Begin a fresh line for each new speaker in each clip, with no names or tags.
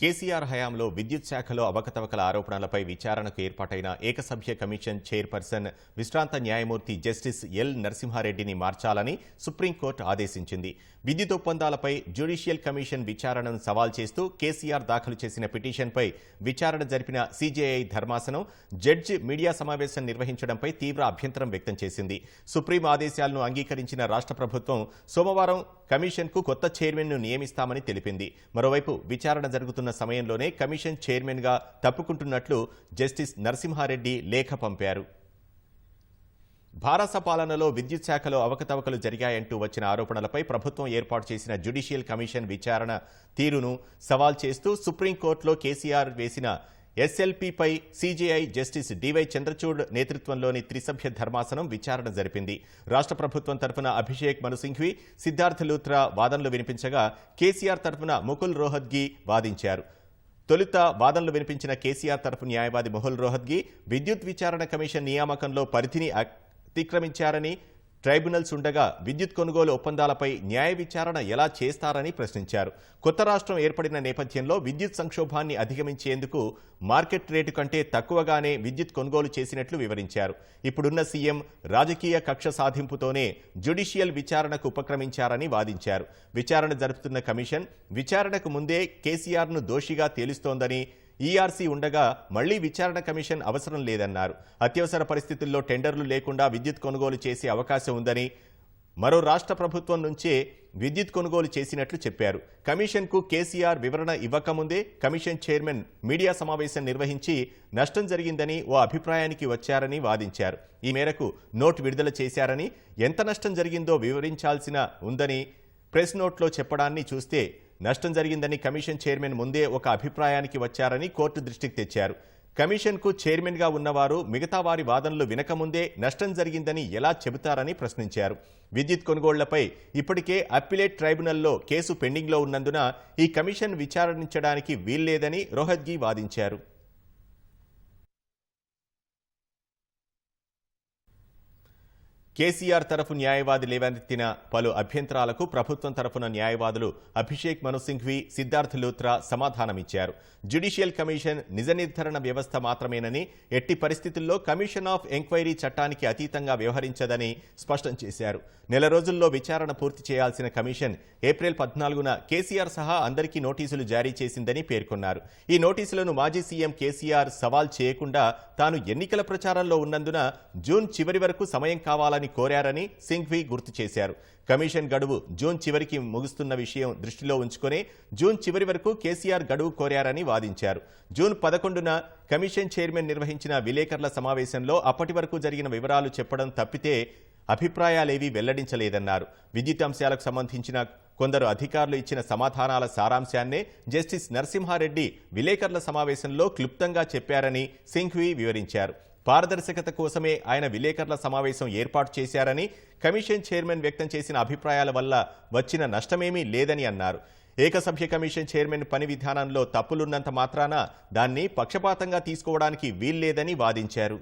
కేసీఆర్ హయాంలో విద్యుత్ శాఖలో అవకతవకల ఆరోపణలపై విచారణకు ఏర్పాటైన ఏకసభ్య కమిషన్ చైర్పర్సన్ విశ్రాంత న్యాయమూర్తి జస్టిస్ ఎల్ నరసింహారెడ్డిని మార్చాలని సుప్రీంకోర్టు ఆదేశించింది. విద్యుత్ ఒప్పందాలపై జ్యుడిషియల్ కమిషన్ విచారణను సవాల్ చేస్తూ కేసీఆర్ దాఖలు చేసిన పిటిషన్పై విచారణ జరిపిన సీజేఐ ధర్మాసనం జడ్జి మీడియా సమావేశం నిర్వహించడంపై తీవ్ర అభ్యంతరం వ్యక్తం చేసింది. సుప్రీం ఆదేశాలను అంగీకరించిన రాష్ట్ర ప్రభుత్వం సోమవారం కమిషన్కు కొత్త చైర్మన్ను నియమిస్తామని తెలిపింది. మరోవైపు విచారణ జరుగుతున్న సమయంలోనే కమిషన్ చైర్మన్గా తప్పుకుంటున్నట్లు జస్టిస్ నరసింహారెడ్డి లేఖ పంపారు. భారత పాలనలో విద్యుత్ శాఖలో అవకతవకలు జరిగాయంటూ వచ్చిన ఆరోపణలపై ప్రభుత్వం ఏర్పాటు చేసిన జ్యుడిషియల్ కమిషన్ విచారణ తీరును సవాల్ చేస్తూ సుప్రీంకోర్టులో కేసీఆర్ వేసిన ఎస్ఎల్పిపై సీజీఐ జస్టిస్ డివై చంద్రచూడ్ నేతృత్వంలోని త్రిసభ్య ధర్మాసనం విచారణ జరిపింది. రాష్ట్ర ప్రభుత్వం తరఫున అభిషేక్ మనుసింఘ్వి సిద్ధార్థ లూత్రా వాదనలు వినిపించగా కేసీఆర్ తరఫున ముకుల్ రోహద్గి వాదించారు. తొలుత వాదనలు వినిపించిన కేసీఆర్ తరఫు న్యాయవాది మొహుల్ రోహత్గి విద్యుత్ విచారణ కమిషన్ నియామకంలో పరిధిని అతిక్రమించారని ట్రైబ్యునల్స్ ఉండగా విద్యుత్ కొనుగోలు ఒప్పందాలపై న్యాయ విచారణ ఎలా చేస్తారని ప్రశ్నించారు. కొత్త రాష్ట్రం ఏర్పడిన నేపథ్యంలో విద్యుత్ సంక్షోభాన్ని అధిగమించేందుకు మార్కెట్ రేటు కంటే తక్కువగానే విద్యుత్ కొనుగోలు చేసినట్లు వివరించారు. ఇప్పుడున్న సీఎం రాజకీయ కక్ష సాధింపుతోనే జ్యుడిషియల్ విచారణకు ఉపక్రమించారని వాదించారు. విచారణ జరుపుతున్న కమిషన్ విచారణకు ముందే కేసీఆర్ను దోషిగా తేలుస్తోందని ఈఆర్సీ ఉండగా మళ్ళీ విచారణ కమిషన్ అవసరం లేదన్నారు. అత్యవసర పరిస్థితుల్లో టెండర్లు లేకుండా విద్యుత్ కొనుగోలు చేసే అవకాశం ఉందని మరో రాష్ట్ర ప్రభుత్వం నుంచే విద్యుత్ కొనుగోలు చేసినట్లు చెప్పారు. కమిషన్కు కేసీఆర్ వివరణ ఇవ్వకముందే కమిషన్ చైర్మన్ మీడియా సమావేశం నిర్వహించి నష్టం జరిగిందని ఓ అభిప్రాయానికి వచ్చారని వాదించారు. ఈ మేరకు నోట్ విడుదల చేశారని ఎంత నష్టం జరిగిందో వివరించాల్సిన ఉందని ప్రెస్ నోట్లో చెప్పడాన్ని చూస్తే నష్టం జరిగిందని కమిషన్ చైర్మన్ ముందే ఒక అభిప్రాయానికి వచ్చారని కోర్టు దృష్టికి తెచ్చారు. కమిషన్కు చైర్మన్గా ఉన్నవారు మిగతా వారి వాదనలు వినకముందే నష్టం జరిగిందని ఎలా చెబుతారని ప్రశ్నించారు. విద్యుత్ కొనుగోళ్ళపై ఇప్పటికే అప్పిలేట్ ట్రైబ్యునల్లో కేసు పెండింగ్లో ఉన్నందున ఈ కమిషన్ విచారించడానికి వీల్లేదని రోహద్గి వాదించారు. కేసీఆర్ తరఫు న్యాయవాది లేవనెత్తిన పలు అభ్యంతరాలకు ప్రభుత్వం తరఫున న్యాయవాదులు అభిషేక్ మను సింఘ్వి సిద్ధార్థ్ లూత్రా సమాధానమిచ్చారు. జ్యుడిషియల్ కమిషన్ నిజ నిర్ధారణ వ్యవస్థ మాత్రమేనని ఎట్టి పరిస్థితుల్లో కమిషన్ ఆఫ్ ఎంక్వైరీ చట్టానికి అతీతంగా వ్యవహరించదని స్పష్టం చేశారు. నెల రోజుల్లో విచారణ పూర్తి చేయాల్సిన కమిషన్ ఏప్రిల్ పద్నాలుగున కేసీఆర్ సహా అందరికీ నోటీసులు జారీ చేసిందని పేర్కొన్నారు. ఈ నోటీసులను మాజీ సీఎం కేసీఆర్ సవాల్ చేయకుండా తాను ఎన్నికల ప్రచారంలో ఉన్నందున జూన్ చివరి వరకు సమయం కావాలని కోరారని సింఘ్వి గుర్తు చేశారు. కమిషన్ గడువు జూన్ చివరికి ముగుస్తున్న విషయం దృష్టిలో ఉంచుకొని జూన్ చివరి వరకు కేసీఆర్ గడువు కోరారని వాదించారు. జూన్ పదకొండున కమిషన్ చైర్మన్ నిర్వహించిన విలేకరుల సమావేశంలో అప్పటి వరకు జరిగిన వివరాలు చెప్పడం తప్పితే అభిప్రాయాలేవీ వెల్లడించలేదన్నారు. విద్యుత్ అంశాలకు సంబంధించిన కొందరు అధికారులు ఇచ్చిన సమాధానాల సారాంశాన్నే జస్టిస్ నరసింహారెడ్డి విలేకరుల సమావేశంలో క్లుప్తంగా చెప్పారని సింఘ్వి వివరించారు. పారదర్శకత కోసమే ఆయన విలేకరుల సమావేశం ఏర్పాటు చేశారని కమిషన్ చైర్మన్ వ్యక్తం చేసిన అభిప్రాయాల వల్ల వచ్చిన నష్టమేమీ లేదని అన్నారు. ఏకసభ్య కమిషన్ చైర్మన్ పని విధానంలో తప్పులున్నంత మాత్రాన దాన్ని పక్షపాతంగా తీసుకోవడానికి వీల్లేదని వాదించారు.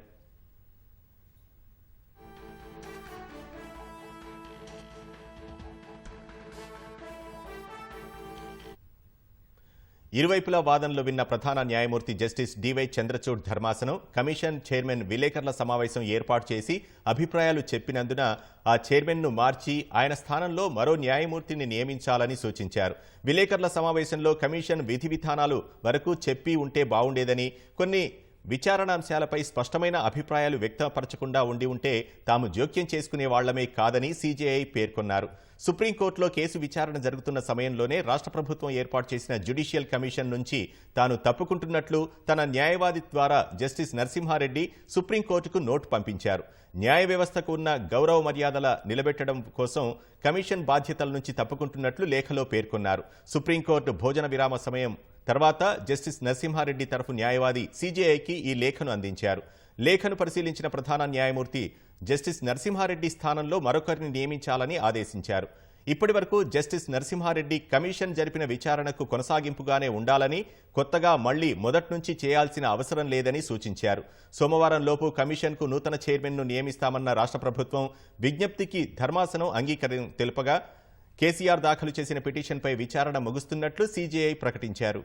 ఇరువైపులా వాదనలు విన్న ప్రధాన న్యాయమూర్తి జస్టిస్ డివై చంద్రచూడ్ ధర్మాసనం కమిషన్ చైర్మన్ విలేకరుల సమావేశం ఏర్పాటు చేసి అభిప్రాయాలు చెప్పినందున ఆ చైర్మన్ను మార్చి ఆయన స్థానంలో మరో న్యాయమూర్తిని నియమించాలని సూచించారు. విలేకరుల సమావేశంలో కమిషన్ విధి విధానాలు వరకు చెప్పి ఉంటే బాగుండేదని కొన్ని విచారణాంశాలపై స్పష్టమైన అభిప్రాయాలు వ్యక్తపరచకుండా ఉండి ఉంటే తాము జోక్యం చేసుకునే వాళ్ళమే కాదని సీజేఐ పేర్కొన్నారు. సుప్రీంకోర్టులో కేసు విచారణ జరుగుతున్న సమయంలోనే రాష్ట్ర ప్రభుత్వం ఏర్పాటు చేసిన జ్యుడిషియల్ కమిషన్ నుంచి తాను తప్పుకుంటున్నట్లు తన న్యాయవాది ద్వారా జస్టిస్ నరసింహారెడ్డి సుప్రీంకోర్టుకు నోటు పంపించారు. న్యాయ వ్యవస్థకు ఉన్న గౌరవ మర్యాదల నిలబెట్టడం కోసం కమిషన్ బాధ్యతల నుంచి తప్పుకుంటున్నట్లు లేఖలో పేర్కొన్నారు. సుప్రీంకోర్టు భోజన విరామ సమయం తర్వాత జస్టిస్ నరసింహారెడ్డి తరఫు న్యాయవాది సీజేఐకి ఈ లేఖను అందించారు. లేఖను పరిశీలించిన ప్రధాన న్యాయమూర్తి జస్టిస్ నరసింహారెడ్డి స్థానంలో మరొకరిని నియమించాలని ఆదేశించారు. ఇప్పటి వరకు జస్టిస్ నరసింహారెడ్డి కమిషన్ జరిపిన విచారణకు కొనసాగింపుగానే ఉండాలని కొత్తగా మళ్ళీ మొదట్నుంచి చేయాల్సిన అవసరం లేదని సూచించారు. సోమవారం లోపు కమిషన్కు నూతన చైర్మన్ను నియమిస్తామన్న రాష్ట్ర ప్రభుత్వం విజ్ఞప్తికి ధర్మాసనం అంగీకారం తెలుపగా కేసీఆర్ దాఖలు చేసిన పిటిషన్పై విచారణ ముగుస్తున్నట్లు సీజేఐ ప్రకటించారు.